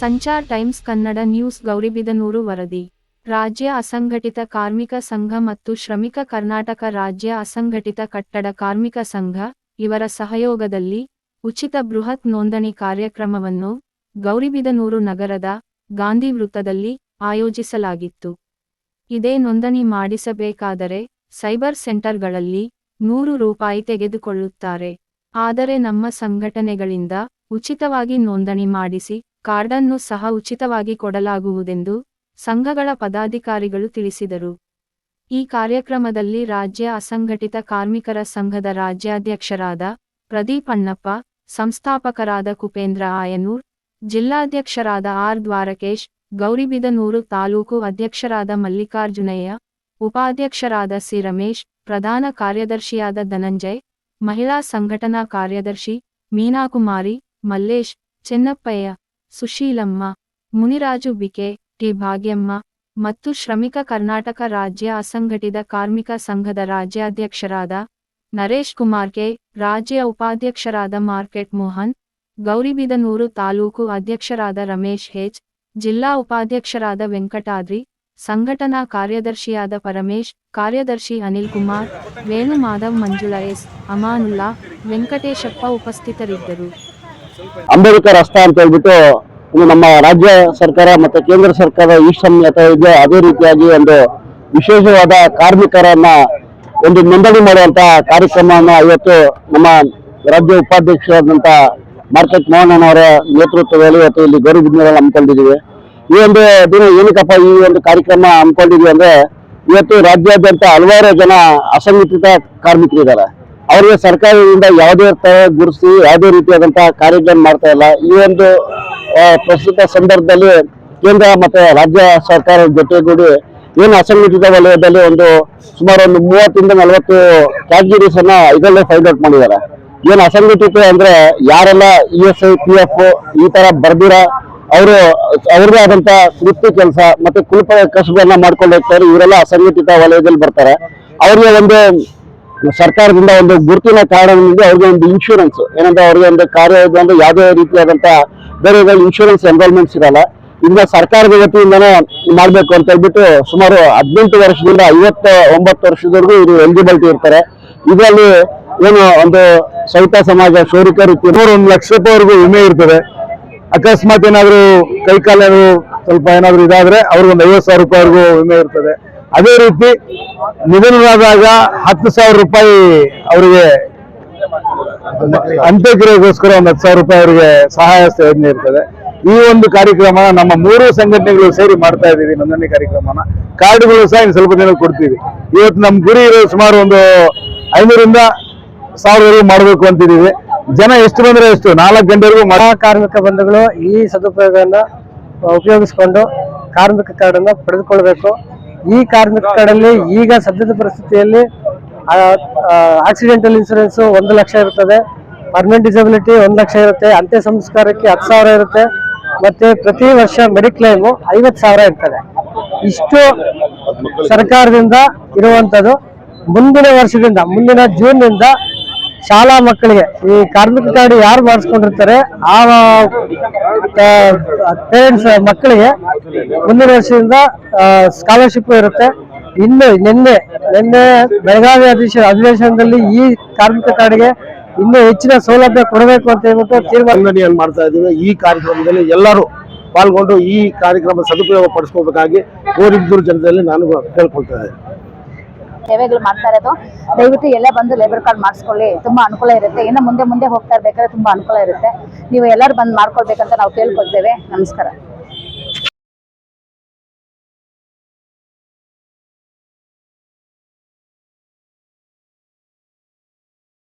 Sanchar times Kannada news Gauribidanur ವರದಿ. ರಾಜ್ಯ ಅಸಂಘಟಿತ ಕಾರ್ಮಿಕ ಸಂಘ ಮತ್ತು ಶ್ರಮಿಕ ಕರ್ನಾಟಕ ರಾಜ್ಯ ಅಸಂಘಟಿತ ಕಟ್ಟಡ ಕಾರ್ಮಿಕ ಸಂಘ ಇವರ ಸಹಯೋಗದಲ್ಲಿ ಉಚಿತ ಬೃಹತ್ ನೋಂದಣಿ ಕಾರ್ಯಕ್ರಮವನ್ನು ಗೌರಿಬಿದನೂರು ನಗರದ ಗಾಂಧಿ ವೃತ್ತದಲ್ಲಿ ಆಯೋಜಿಸಲಾಗಿತ್ತು. ಇದೇ ನೋಂದಣಿ ಮಾಡಿಸಬೇಕಾದರೆ ಸೈಬರ್ ಸೆಂಟರ್ಗಳಲ್ಲಿ ನೂರು ರೂಪಾಯಿ ತೆಗೆದುಕೊಳ್ಳುತ್ತಾರೆ. ಆದರೆ ನಮ್ಮ ಸಂಘಟನೆಗಳಿಂದ ಉಚಿತವಾಗಿ ನೋಂದಣಿ ಮಾಡಿಸಿ ಕಾರ್ಡನ್ನು ಸಹ ಉಚಿತವಾಗಿ ಕೊಡಲಾಗುವುದೆಂದು ಸಂಘಗಳ ಪದಾಧಿಕಾರಿಗಳು ತಿಳಿಸಿದರು. ಈ ಕಾರ್ಯಕ್ರಮದಲ್ಲಿ ರಾಜ್ಯ ಅಸಂಘಟಿತ ಕಾರ್ಮಿಕರ ಸಂಘದ ರಾಜ್ಯಾಧ್ಯಕ್ಷರಾದ ಪ್ರದೀಪ್ ಅಣ್ಣಪ್ಪ, ಸಂಸ್ಥಾಪಕರಾದ ಕುಪೇಂದ್ರ ಆಯನೂರ್, ಜಿಲ್ಲಾಧ್ಯಕ್ಷರಾದ ಆರ್ ದ್ವಾರಕೇಶ್, ಗೌರಿಬಿದನೂರು ತಾಲೂಕು ಅಧ್ಯಕ್ಷರಾದ ಮಲ್ಲಿಕಾರ್ಜುನಯ್ಯ, ಉಪಾಧ್ಯಕ್ಷರಾದ ಸಿ ರಮೇಶ್, ಪ್ರಧಾನ ಕಾರ್ಯದರ್ಶಿಯಾದ ಧನಂಜಯ್, ಮಹಿಳಾ ಸಂಘಟನಾ ಕಾರ್ಯದರ್ಶಿ ಮೀನಾಕುಮಾರಿ, ಮಲ್ಲೇಶ್, ಚೆನ್ನಪ್ಪಯ್ಯ ಸುಶೀಲಮ್ಮ, ಮುನಿರಾಜು ಬಿಕೆ, ಟಿ ಭಾಗ್ಯಮ್ಮ ಮತ್ತು ಶ್ರಮಿಕ ಕರ್ನಾಟಕ ರಾಜ್ಯ ಅಸಂಘಟಿತ ಕಾರ್ಮಿಕ ಸಂಘದ ರಾಜ್ಯಾಧ್ಯಕ್ಷರಾದ ನರೇಶ್ ಕುಮಾರ್ ಕೆ, ರಾಜ್ಯ ಉಪಾಧ್ಯಕ್ಷರಾದ ಮಾರ್ಕೆಟ್ ಮೋಹನ್, ಗೌರಿಬಿದನೂರು ತಾಲೂಕು ಅಧ್ಯಕ್ಷರಾದ ರಮೇಶ್ ಹೆಚ್ ಜಿಲ್ಲಾ ಉಪಾಧ್ಯಕ್ಷರಾದ ವೆಂಕಟಾದ್ರಿ, ಸಂಘಟನಾ ಕಾರ್ಯದರ್ಶಿಯಾದ ಪರಮೇಶ್, ಕಾರ್ಯದರ್ಶಿ ಅನಿಲ್ ಕುಮಾರ್ ವೇಣು ಮಾಧವ್ ಮಂಜುಳಾ ಎಸ್, ಅಮಾನುಲ್ಲಾ, ವೆಂಕಟೇಶಪ್ಪ ಉಪಸ್ಥಿತರಿದ್ದರು. ಅಂಬೇಡ್ಕರ್ ರಸ್ತ ಅಂತ ಹೇಳ್ಬಿಟ್ಟು ನಮ್ಮ ರಾಜ್ಯ ಸರ್ಕಾರ ಮತ್ತೆ ಕೇಂದ್ರ ಸರ್ಕಾರ ಈ ಅಥವಾ ಇದೆ ಅದೇ ರೀತಿಯಾಗಿ ಒಂದು ವಿಶೇಷವಾದ ಕಾರ್ಮಿಕರನ್ನ ಒಂದು ನೋಂದಣಿ ಮಾಡುವಂತ ಕಾರ್ಯಕ್ರಮವನ್ನು ಇವತ್ತು ನಮ್ಮ ರಾಜ್ಯ ಉಪಾಧ್ಯಕ್ಷರಾದಂತ ಮಾರ್ಕೆಟ್ ಮೋಹನ್ ಅವರ ನೇತೃತ್ವದಲ್ಲಿ ಇವತ್ತು ಇಲ್ಲಿ ಗೌರಿಬಿದ್ನೂರಲ್ಲಿ ಹಮ್ಮಿಕೊಂಡಿದ್ದೀವಿ. ಈ ಒಂದು ದಿನ ಏನಕ್ಕಪ್ಪ ಈ ಒಂದು ಕಾರ್ಯಕ್ರಮ ಹಮ್ಮಿಕೊಂಡಿದ್ವಿ ಅಂದ್ರೆ ಇವತ್ತು ರಾಜ್ಯಾದ್ಯಂತ ಹಲವಾರು ಜನ ಅಸಂಘಟಿತ ಕಾರ್ಮಿಕರಿದ್ದಾರೆ. ಅವರಿಗೆ ಸರ್ಕಾರದಿಂದ ಯಾವುದೇ ತರ ಗುರುಸಿ ಯಾವುದೇ ರೀತಿಯಾದಂತಹ ಕಾರ್ಯಗಳನ್ನು ಮಾಡ್ತಾ ಇಲ್ಲ. ಈ ಒಂದು ಪ್ರಸ್ತುತ ಸಂದರ್ಭದಲ್ಲಿ ಕೇಂದ್ರ ಮತ್ತು ರಾಜ್ಯ ಸರ್ಕಾರದ ಜೊತೆಗೂಡಿ ಏನು ಅಸಂಘಟಿತ ವಲಯದಲ್ಲಿ ಒಂದು ಸುಮಾರು ಒಂದು ಮೂವತ್ತರಿಂದ ನಲವತ್ತು ಕ್ಯಾಟಗಿರೀಸ್ ಅನ್ನ ಇದರಲ್ಲೇ ಫೈಂಡ್ ಔಟ್ ಮಾಡಿದ್ದಾರೆ. ಏನು ಅಸಂಘಟಿತ ಅಂದ್ರೆ ಯಾರೆಲ್ಲ E S I, P F, ಈ ತರ ಬರ್ದಿರ, ಅವರು ಅವ್ರದೇ ಆದಂತ ವೃತ್ತಿ ಕೆಲಸ ಮತ್ತೆ ಕುಲಪ ಕಸುಬನ್ನ ಮಾಡ್ಕೊಂಡು ಹೋಗ್ತಾರೆ. ಇವರೆಲ್ಲ ಅಸಂಘಟಿತ ವಲಯದಲ್ಲಿ ಬರ್ತಾರೆ. ಅವ್ರಿಗೆ ಒಂದು ಸರ್ಕಾರದಿಂದ ಒಂದು ಗುರುತಿನ ಕಾರಣದಿಂದ ಅವ್ರಿಗೆ ಒಂದು ಇನ್ಶೂರೆನ್ಸ್ ಏನಂದ್ರೆ ಅವ್ರಿಗೆ ಒಂದು ಕಾರ್ಯ ಒಂದು ಯಾವುದೇ ರೀತಿಯಾದಂತ ಬೇರೆ ಇನ್ಶೂರೆನ್ಸ್ ಎನ್ರೋಲ್ಮೆಂಟ್ಸ್ ಇರಲ್ಲ. ಇದನ್ನ ಸರ್ಕಾರದ ವತಿಯಿಂದನೇ ಮಾಡಬೇಕು ಅಂತ ಹೇಳ್ಬಿಟ್ಟು ಸುಮಾರು ಹದಿನೆಂಟು ವರ್ಷದಿಂದ ಐವತ್ತ ಒಂಬತ್ತು ವರ್ಷದವರೆಗೂ ಇದು ಎಲಿಜಿಬಿಲಿಟಿ ಇರ್ತಾರೆ. ಇದರಲ್ಲಿ ಏನು ಒಂದು ಸಹಿತ ಸಮಾಜ ಶೋರಿಕರು ರೀತಿ ಒಂದು ಲಕ್ಷ ರೂಪಾಯಿವರೆಗೂ ವಿಮೆ ಇರ್ತದೆ. ಅಕಸ್ಮಾತ್ ಏನಾದರೂ ಕೈಕಾಲು ಸ್ವಲ್ಪ ಏನಾದರೂ ಇದಾದ್ರೆ ಅವ್ರಿಗೆ ಒಂದು ಐವತ್ತು ಸಾವಿರ ರೂಪಾಯಿವರೆಗೂ ವಿಮೆ ಇರ್ತದೆ. ಅದೇ ರೀತಿ ನಿಧನರಾದಾಗ ಹತ್ತು ಸಾವಿರ ರೂಪಾಯಿ ಅವರಿಗೆ ಅಂತ್ಯಕ್ರಿಯೆಗೋಸ್ಕರ ಒಂದು ಹತ್ತು ಸಾವಿರ ರೂಪಾಯಿ ಅವರಿಗೆ ಸಹಾಯ ಯೋಜನೆ ಇರ್ತದೆ. ಈ ಒಂದು ಕಾರ್ಯಕ್ರಮ ನಮ್ಮ ಮೂರು ಸಂಘಟನೆಗಳು ಸೇರಿ ಮಾಡ್ತಾ ಇದ್ದೀವಿ, ನೋಂದಣಿ ಕಾರ್ಯಕ್ರಮನ. ಕಾರ್ಡ್ಗಳು ಸಹ ಇನ್ನು ಸ್ವಲ್ಪ ದಿನ ಕೊಡ್ತೀವಿ. ಇವತ್ತು ನಮ್ಮ ಗುರಿ ಇರೋದು ಸುಮಾರು ಒಂದು ಐನೂರಿಂದ ಸಾವಿರವರೆಗೂ ಮಾಡಬೇಕು ಅಂತಿದ್ದೀವಿ. ಜನ ಎಷ್ಟು ಬಂದ್ರೆ ಎಷ್ಟು? ನಾಲ್ಕು ಗಂಟೆವರೆಗೂ ಮಹಾ ಕಾರ್ಮಿಕ ಬಂಧುಗಳು ಈ ಸದುಪಯೋಗವನ್ನು ಉಪಯೋಗಿಸಿಕೊಂಡು ಕಾರ್ಮಿಕ ಕಾರ್ಡನ್ನು ಪಡೆದುಕೊಳ್ಬೇಕು. ಈ ಕಾರ್ಮಿಕ ಕಾರ್ಡಲ್ಲಿ ಈಗ ಸದ್ಯದ ಪರಿಸ್ಥಿತಿಯಲ್ಲಿ ಆಕ್ಸಿಡೆಂಟಲ್ ಇನ್ಸೂರೆನ್ಸ್ ಒಂದು ಲಕ್ಷ ಇರುತ್ತದೆ ಪರ್ಮನೆಂಟ್ ಡಿಸಬಿಲಿಟಿ ಒಂದು ಲಕ್ಷ ಇರುತ್ತೆ ಅಂತ್ಯ ಸಂಸ್ಕಾರಕ್ಕೆ ಹತ್ತು ಸಾವಿರ ಇರುತ್ತೆ, ಮತ್ತೆ ಪ್ರತಿ ವರ್ಷ ಮೆಡಿಕ್ಲೇಮು ಐವತ್ತು ಸಾವಿರ ಇರ್ತದೆ. ಇಷ್ಟು ಸರ್ಕಾರದಿಂದ ಇರುವಂತದ್ದು ಮುಂದಿನ ವರ್ಷದಿಂದ, ಮುಂದಿನ ಜೂನ್ನಿಂದ ಶಾಲಾ ಮಕ್ಕಳಿಗೆ. ಈ ಕಾರ್ಮಿಕ ಕಾರ್ಡ್ ಯಾರು ಮಾಡಿಸ್ಕೊಂಡಿರ್ತಾರೆ ಆ ಪೇರೆಂಟ್ಸ್ ಮಕ್ಕಳಿಗೆ ಮುಂದಿನ ವರ್ಷದಿಂದ ಸ್ಕಾಲರ್ಶಿಪ್ ಇರುತ್ತೆ. ಇನ್ನು ನಿನ್ನೆ ನಿನ್ನೆ ಬೆಳಗಾವಿ ಅಧಿವೇಶ ಅಧಿವೇಶನದಲ್ಲಿ ಈ ಕಾರ್ಮಿಕ ಕಾರ್ಡ್ಗೆ ಇನ್ನೂ ಹೆಚ್ಚಿನ ಸೌಲಭ್ಯ ಕೊಡಬೇಕು ಅಂತ ಹೇಳ್ಬಿಟ್ಟು ತೀರ್ಮಾನ ಏನು ಮಾಡ್ತಾ ಇದ್ದೀವಿ. ಈ ಕಾರ್ಯಕ್ರಮದಲ್ಲಿ ಎಲ್ಲರೂ ಪಾಲ್ಗೊಂಡು ಈ ಕಾರ್ಯಕ್ರಮ ಸದುಪಯೋಗ ಪಡಿಸ್ಕೋಬೇಕಾಗಿ ಊರಿಬ್ಬರು ಜನರಲ್ಲಿ ನಾನು ಕೇಳ್ಕೊಳ್ತಾ ಸೇವೆಗಳು ಮಾಡ್ತಾ ಇರೋದು. ದಯವಿಟ್ಟು ಎಲ್ಲ ಬಂದು ಲೇಬರ್ ಕಾರ್ಡ್ ಮಾಡಿಸ್ಕೊಳ್ಳಿ. ತುಂಬಾ ಅನುಕೂಲ ಇರುತ್ತೆ. ಇನ್ನು ಮುಂದೆ ಮುಂದೆ ಹೋಗ್ತಾ ಇರ್ಬೇಕಾದ್ರೆ ತುಂಬಾ ಅನುಕೂಲ ಇರುತ್ತೆ. ನೀವು ಎಲ್ಲರೂ ಬಂದು ಮಾಡ್ಕೊಳ್ಬೇಕಂತ ನಾವು ಕೇಳ್ಕೊಳ್ತೇವೆ. ನಮಸ್ಕಾರ.